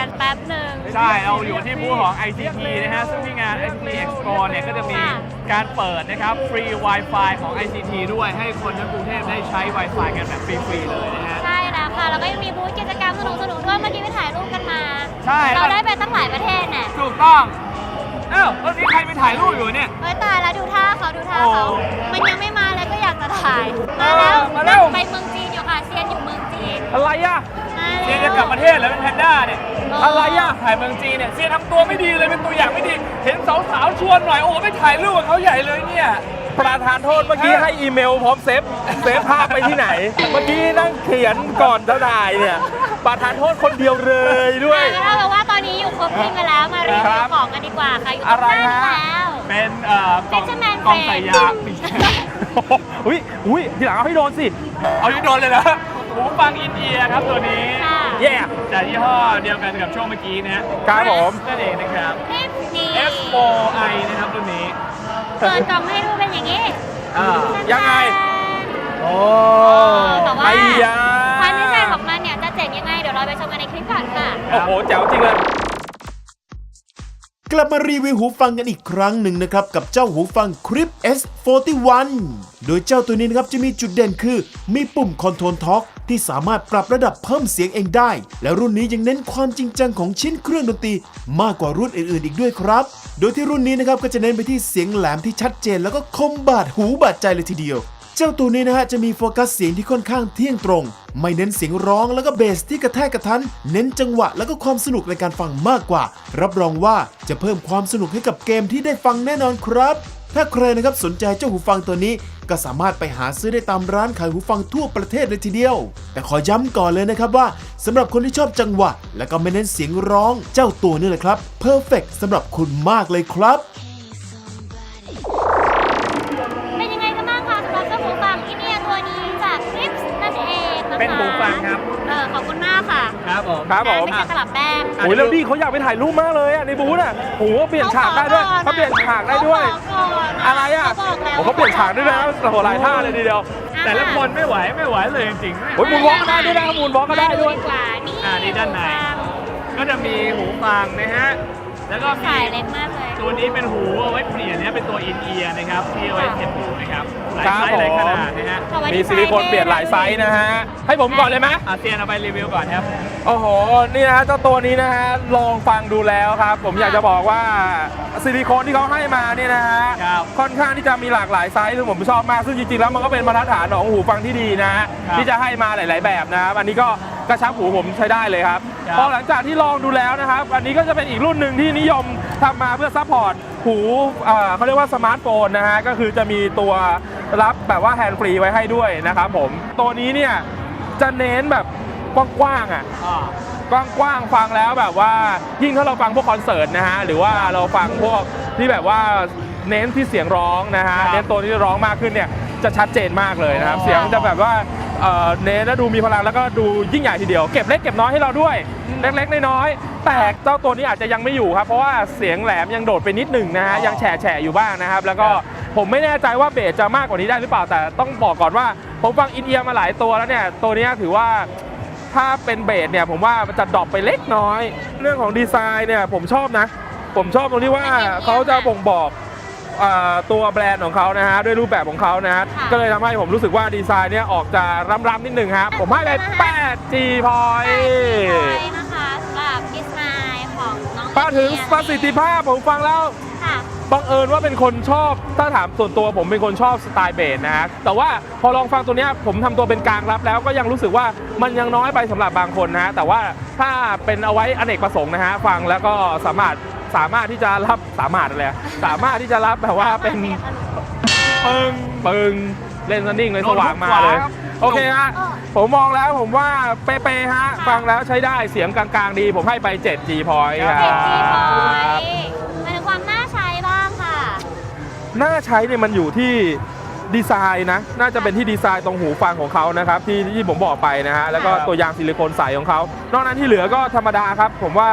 กันแป๊บหนึ่ง ใช่ เราอยู่ที่บูธของ ICT นะฮะ ซึ่งที่งาน ICT Expo เนี่ย ก็จะมีค่ะการเปิดนะครับ ฟรี Wi-Fi ของ ICT ด้วย ให้คนทั้งกรุงเทพได้ใช้ Wi-Fi กันแบบฟรีๆเลยนะฮะ ใช่แล้วค่ะ แล้วก็ยังมีบูธกิจกรรมสนุกๆด้วยเมื่อกี้ไปถ่ายรูปกันมา ใช่ เราได้ไปตั้งหลายประเทศเนี่ยถูกต้อง เอ้าตอนนี้ใครไปถ่ายรูปอยู่เนี่ยเฮ้ยตายแล้วดูท่าเขาดูท่าเขา โอ้มันยังไม่มาเลยก็อยากจะถ่ายเอมาอแล้วมาแล้ว ไปเมืองจีนอยู่ค่ะเซียนอยู่เมืองจีน อะไรอะมาเซียนแล้จะวกลับประเทศแล้วเป็นแพนด้าเนี่ยเออออะไรอะถ่ายเมืองจีนเนี่ยเซียนทำตัวไม่ดีเลยเป็นตัวอย่างไม่ดี เห็นสาวๆชวนหน่อยโอ้ไม่ถ่ายรูปกับเขาใหญ่เลยเนี่ย ประธานโทษเมื่อกี้ให้อีเมลพร้อมเซฟเซฟภาพไปที่ไหน เมื่อกี้นั่งเขียนก่อนจะถ่ายเนี่ยประธานโทษคนเดียวเลยด้วยอะงั้นเอาเป็นว่าตอนนี้อยู่ครบทีมกันแล้วมารีวิครัวบของกันดีกว่าค่ะอยู่ตอะรงไรหน้าฮะนี้แล้ว เป็นเอ่อกล่อง Fisherman กล่องใส่ยา Friend ไม่ใช่อุ้ยอุ้ยทีหลังเอาให้โดนสิ เอาที่โดนเลยนะหูฟังอินเดียครับตัวนี้ ค่ะ แย่จากยี่ห้อเดียวกันกับช่วงเมื่อกี้นะฮะครับผม นั่นเองนะครับคลิปนี้ F4i นะครับตัวนี้ เปิดกล่องให้ดูเป็นอย่างนี้อ่า ยังไง โอ้แต่ว่าไอ้ยาความพิเศษของมันเนี่ยจะเจ๋งยังไง เดี๋ยวเราไปชมกันในคลิปก่อนค่ะ โอ้โหแจ๋วจริงเลย กลับมารีวิวหูฟังกันอีกครั้งหนึ่งนะครับ กับเจ้าหูฟัง Crip S41 โดยเจ้าตัวนี้นะครับจะมีจุดเด่นคือ มีปุ่ม Control Talk ที่ ที่สามารถปรับระดับเพิ่มเสียงเองได้ และรุ่นนี้ยังเน้นความจริงจังของชิ้นเครื่องดนตรีมากกว่ารุ่นอื่นๆ อีกด้วยครับ โดยที่รุ่นนี้นะครับก็จะเน้นไปที่เสียงแหลมที่ชัดเจน แล้วก็คมบาดหูบาดใจเลยทีเดียว เจ้าตัวนี้นะฮะจะมีโฟกัสเสียงที่ค่อนข้างเที่ยงตรง ไม่เน้นเสียงร้องแล้วก็เบสที่กระแทกกระทัน เน้นจังหวะแล้วก็ความสนุกในการฟังมากกว่า รับรองว่าจะเพิ่มความสนุกให้กับเกมที่ได้ฟังแน่นอนครับ ถ้าใครนะครับสนใจเจ้าหูฟังตัวนี้ ก็สามารถไปหาซื้อได้ตามร้านขายหูฟังทั่วประเทศเลยทีเดียว แต่ขอย้ำก่อนเลยนะครับว่าสำหรับคนที่ชอบจังหวะ และก็ไม่เน้นเสียงร้องเจ้าตัวนี่แหละครับเพอร์เฟกสำหรับคุณมากเลยครับ ครับผมครับผม นะไม่ใช่ตลับแป้ง โอ้ยแล้วดีเขาอยากไปถ่ายรูปมากเลยอะในบูธอะโอ้โหเปลี่ยนฉากได้ด้วยเขาเปลี่ยนฉากได้ด้วย เขาขอก่นอะไรอะเขาบอกแล้ว โอ้เขาเปลี่ยนฉากด้วยนะโอ้โหหลายท่าเลยทีเดียวแต่ละคนไม่ไหวไม่ไหวเลยจริงๆโอ้ยมูนวอล์กได้ด้วยนะมูนวอล์กก็ได้ด้วย มากว่านี่อ่านี่ด้านใน ก็จะมีหูฟังนะฮะ แล้วก็มี สายเล็กมากเลย ตัวนี้เป็นหูเอาไว้เปลี่ยนนะเป็นตัวอินเอียร์นะครับที่เอาไว้เก็บหูนะครับหลายครับไซส์หลายผมขนาดนะฮะแต่ว่ามีดีไซซิลิโคนเปลี่ยนหลายไซส์นะฮะ ให้ผมก่อนเลยไหมอาเซียนเอาไปรีวิวก่อนครับ โอ้โห นี่นะฮะเจ้าตัวนี้นะฮะ ลองฟังดูแล้วครับ ผมอยากจะบอกว่าซิลิโคนที่เขาให้มาเนี่ยนะฮะ ครับค่อนข้างที่จะมีหลากหลายไซส์ซึ่งผมชอบมาก ซึ่งจริงๆแล้วมันก็เป็นมาตรฐานของหูฟังที่ดีนะฮะ ครับ ที่จะให้มาหลาย ๆ แบบนะครับ อันนี้ก็กระชับหูผมใช้ได้เลยครับ ครับ พอหลังจากที่ลองดูแล้วนะครับ อันนี้ก็จะเป็นอีกรุ่นหนึ่งที่นิยมทำมาเพื่อซัพพอร์ตหูเอ่อเขาเรียกว่าสมาร์ทโฟนนะฮะ ก็คือจะมีตัวรับแบบว่าแฮนด์ฟรีไว้ให้ด้วยนะครับผม ตัวนี้เนี่ยจะเน้นแบบกว้างๆอะ อ่ากว้างๆฟังแล้วแบบว่ายิ่งถ้าเราฟังพวกคอนเสิร์ตนะฮะหรือว่าเราฟังพวกที่แบบว่าเน้นที่เสียงร้องนะฮะครับเน้นตัวที่ร้องมากขึ้นเนี่ยจะชัดเจนมากเลยนะครับอ๋อเสียงจะแบบว่า เอ่อเน้นแล้วดูมีพลังแล้วก็ดูยิ่งใหญ่ทีเดียว เก็บเล็กเก็บน้อยให้เราด้วย เล็กๆน้อยๆแต่เจ้าตัวนี้อาจจะยังไม่อยู่ครับ เพราะว่าเสียงแหลมยังโดดไปนิดหนึ่งนะฮะยังแฉะแฉะอยู่บ้างนะครับ แล้วก็ผมไม่แน่ใจว่าเบสจะมากกว่านี้ได้หรือเปล่าแต่ต้องบอกก่อนว่า ผมฟังอินเอียร์มาหลายตัวแล้วเนี่ยตัวเนี้ยถือว่าถ้าเป็นเบสเนี่ยผมว่ามันจะดรอปไปเล็กน้อย เรื่องของดีไซน์เนี่ยผมชอบนะ ผมชอบตรงที่ว่าเขาจะบ่งบอกเอ่อ ตัวแบรนด์ของเขานะฮะด้วยรูปแบบของเขานะฮะค่ะก็เลยทำให้ผมรู้สึกว่าดีไซน์เนี่ยออกจะรำๆนิดนึงครับผมให้ไป 8G พอยใช่นะคะสำหรับดีไซน์ของน้องมาถึงอินเดียประสิทธิภาพผมฟังแล้วค่ะบังเอิญว่าเป็นคนชอบถ้าถามส่วนตัวผมเป็นคนชอบสไตล์เบสนะฮะแต่ว่าพอลองฟังตัวเนี้ยผมทำตัวเป็นกลางรับแล้วก็ยังรู้สึกว่ามันยังน้อยไปสำหรับบางคนนะฮะแต่ว่าถ้าเป็นเอาไว้อเนกประสงค์นะฮะฟังแล้วก็สามารถ สามารถที่จะรับสามารถอะไรอะสามารถที่จะรับแบบว่าเป็นปึ้งปึ้งเล่นสนิ่งเลยสว่างมาเลยครับโอเคฮะผมมองแล้วผมว่าเป๊ะๆฮะ ฟังแล้วใช้ได้เสียงกลางๆดี ผมให้ไป 7G point คเจ็ดรัจีพอยบมาถึงความน่าใช้บ้างค่ะ น่าใช้เนี่ยมันอยู่ที่ดีไซน์นะ น่าจะเป็นที่ดีไซน์ตรงหูฟังของเขานะครับ ที่ที่ผมบอกไปนะฮะ แล้วก็ครับตัวยางซิลิโคนใสของเขา นอกนั้นที่เหลือก็ธรรมดาครับ ผมว่า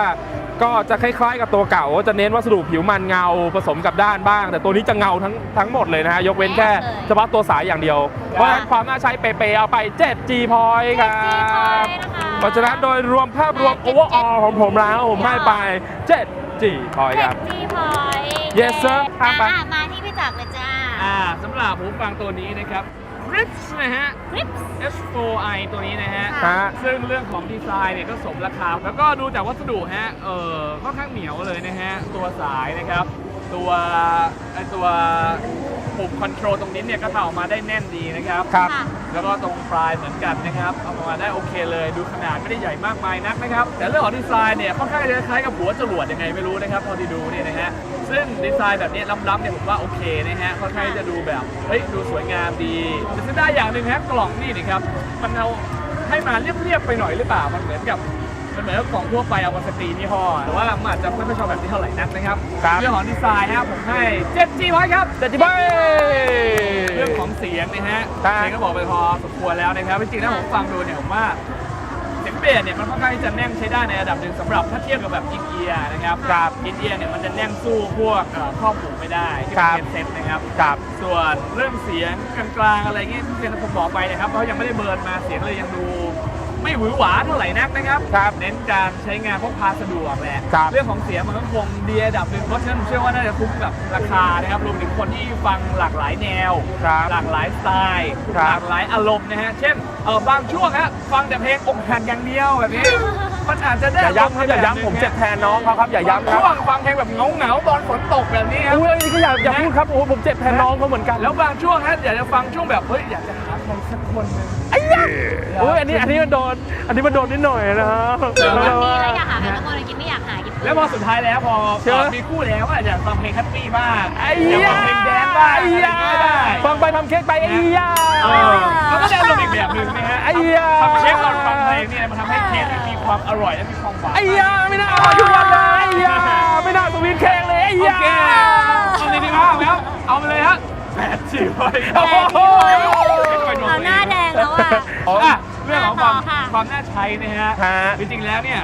ก็จะคล้ายๆกับตัวเก่าจะเน้นวัสดุผิวมันเงาผสมกับด้านบ้าง แต่ตัวนี้จะเงาทั้งทั้งหมดเลยนะฮะยกเว้นแค่เฉพาะตัวสายอย่างเดียว เพราะฉะนั้นความน่าใช้เปๆเอาไป 7G point ครัจีพอบยนะคะเพราะฉะนั้นโดยรวมภาพรวม overall ของผมแล้วผมให้ไป 7G point ครับจีพอย Yes, sir อะไปมาที่พี่จักรเลยจ้าอ่าสำหรับหูฟังตัวนี้นะครับ Rips นะฮะคลิป S4i ตัวนี้นะฮะ ฮะ ซึ่งเรื่องของดีไซน์เนี่ยก็สมราคา แล้วก็ดูจากวัสดุฮะ เออค่อนข้างเหนียวเลยนะฮะ ตัวสายนะครับ ตัวไอตัว ปุ่มคอนโทรลตรงนี้เนี่ยก็ทำออกมาได้แน่นดีนะครับ ครับค่ะ แล้วก็ตรงปลายเหมือนกันนะครับเอามาได้โอเคเลยดูขนาดไม่ได้ใหญ่มากมายนักนะครับ แต่เรื่องของดีไซน์เนี่ยค่อนข้างจะคล้ายกับหัวจรวดยังไงไม่รู้นะครับพอที่ดูเนี่ยนะฮะซึ่งดีไซน์แบบนี้ล้ำๆเนี่ยผมว่าโอเคนะฮะค่อนข้างจะดูแบบเฮ้ยดูสวยงามดีแต่เสียดายอย่างหนึ่งฮะกล่องนี่นะครับมันเอาให้มาเรียบๆไปหน่อยหรือเปล่ามันเหมือนกับ มันเหมือนกับกล่องทั่วไปเอามาสกรีนยี่ห้อแต่ว่ามันอาจจะไม่ค่อยชอบแบบนี้เท่าไหร่นักนะครับครับเรื่องของดีไซน์นะครับผมให้ 7G ไว้ครับ 7G point เรื่องของเสียงนะฮะครับเสียงก็บอกไปพอสมควรแล้วนะครับจริงๆแล้วผมฟังดูเนี่ยผมว่าเสียงเบสเนี่ยมันค่อนข้างที่จะแน่นใช้ได้ในระดับหนึ่งสำหรับถ้าเทียบกับแบบอินเอียร์นะครับครับอินเอียร์เนี่ยมันจะแน่นสู้พวกเอ่อครอบหูไม่ได้ที่ครับเป็นเซตนะครับครับส่วนเรื่องเสียงกลางๆอะไรเงี้ยที่ผมบอกไปนะครับเพราะยังไม่ได้เบิร์นมาเสียงเลยยังดู ไม่หวือหวาเท่าไหร่นักนะครับครับเน้นการใช้งานพกพาสะดวกแหละครับเรื่องของเสียงมันก็คงดีระดับหนึ่งเพราะฉะนั้นผมเชื่อว่าน่าจะคุ้มกับราคานะครับรวมถึงคนที่ฟังหลากหลายแนว ครับหลากหลายสไตล์ครับ หลากหลายอารมณ์นะฮะเช่นเออบางช่วงฮะฟังแต่เพลงอกหักอย่างเดียวแบบนี้มันอาจจะได้อย่าย้ำครับอย่าย้ำผมเจ็บแทนน้องเขาครับอย่าย้ำครับช่วงฟังเพลงแบบเงาเงาๆตอนฝนตกแบบนี้ครับ อุ้ยอันนี้ก็อย่าอย่าพูดครับโอ้ผมเจ็บแทนน้องเขาเหมือนกัน แล้วบางช่วงฮะอยากจะฟังช่วงแบบเฮ้ยอยากจะหา ใครสักคนหนึงไอ้ยะอุ้ยอันนี้อันนี้มันโดน อันนี้มันโดนนิดหน่อยนะวันนี้เราอยากหาใครสักคนเลยกินไม่อยากหากินแล้วพอสุดท้ายแล้วพอเชื่อพอมีคู่แล้วก็อาจจะฟังเพลงแฮปปี้บ้างไอ้อยากยะฟังเพลงแดนซ์บ้างอะไรอย่างเงี้ยก็ได้ฟังไปทำเค้กไปไอ้ยะเออมันก็ได้อารมณ์อีกแบบหนึ่งนะฮะไอ้ยะทำเค้กตอนฟังเพลงเนี่ยมันทำให้เค้กมีความอร่อยและมีความหวานไอ้ยะไม่น่าเอาอยู่วันเลยไอ้ยะไม่น่าสวีทเค้กเลยไอ้โอยะเคเอาเลยดีมากแล้วเอาไปเลยฮะ แปดสิบไปครับโอ้โหเอาหน้าแดงแล้วอะอะเรื่องของความต่อค่ะ ความน่าใช้นะฮะ ฮะ จริงๆแล้วเนี่ย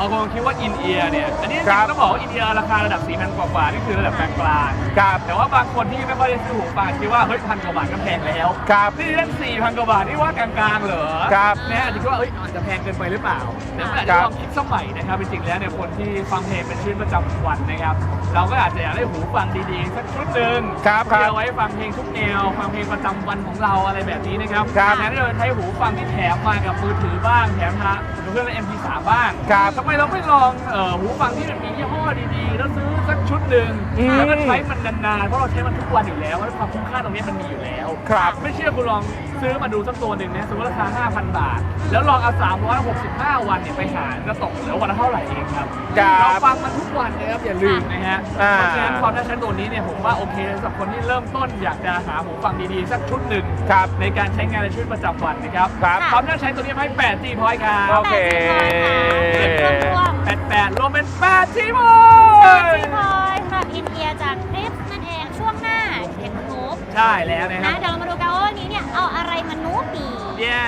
บางคนคิดว่าอินเอียร์เนี่ย อันนี้จคริรังบๆต้องบอกว่าอินเอียร์ราคาระดับ4 0 0 0กว่าๆนี่คือระดับกลางๆครับแต่ว่าบางคนที่ไม่ค่อยได้ซื้อหูฟังคิดว่าเฮ้ยพันกว่าบาทก็แพงแล้วครับ นี่เล่นสี่พันกว่าบาทนี่ว่ากลางๆเหรอครับนะอาจจะคิดว่าเอ้ยอาจจะแพงเกินไปหรือเปล่าแต่ไม่อาจครัจะบลองคิดสมัยนะครับจริงๆแล้วเนี่ยคนที่ฟังเพลงเป็นชีวิตประจำวันนะครับ เราก็อาจจะอยากได้หูฟังดีๆสักชุดหนึ่งครับครับ ที่เอาไว้ฟังเพลงทุกแนวฟังเพลงประจำวันของเราอะไรแบบนี้นะครับครับแทนที่เราจะใช้หูฟังที่แถมมากับมือถือบ้างแถมทางเครื่องเล่น MP3 บ้าง ครับทำไมเราไม่ลองเอ่อหูฟังที่มันมียี่ห้อดีๆ แล้วซื้อสักชุดหนึ่งอืมแล้วก็ใช้มันนานๆ เพราะเราใช้มันทุกวันอยู่แล้วแล้วความคุ้มค่าตรงนี้มันมีอยู่แล้ว ครับ ไม่เชื่อคุณลอง ซื้อมาดูสักตัวหนึ่งนะสมมติราคา 5,000 บาท แล้วลองเอา 365 วันเนี่ยไปหารก็ตกเหลือวันละเท่าไหร่เองครับครับ เราฟังมันทุกวันนะครับอย่าลืมนะฮะ อ่า เพราะฉะนั้นความน่าใช้ตัวนี้เนี่ยผมว่าโอเคสำหรับคนที่เริ่มต้นอยากจะหาหูฟังดีๆ สักชุดหนึ่งครับ ในการใช้งานในชีวิตประจำวันนะครับครับ ความน่าใช้ตัวนี้ให้8 G พอยครับโอเครวมรวม 88รวมเป็น8 G พอแปดยจีพอยสำหรับอินเดียจากคลิป ใช่แล้วนะครับนะเดี๋ยวเรามาดูกันว่าวันนี้เนี่ยเอาอะไรมานูปี เย้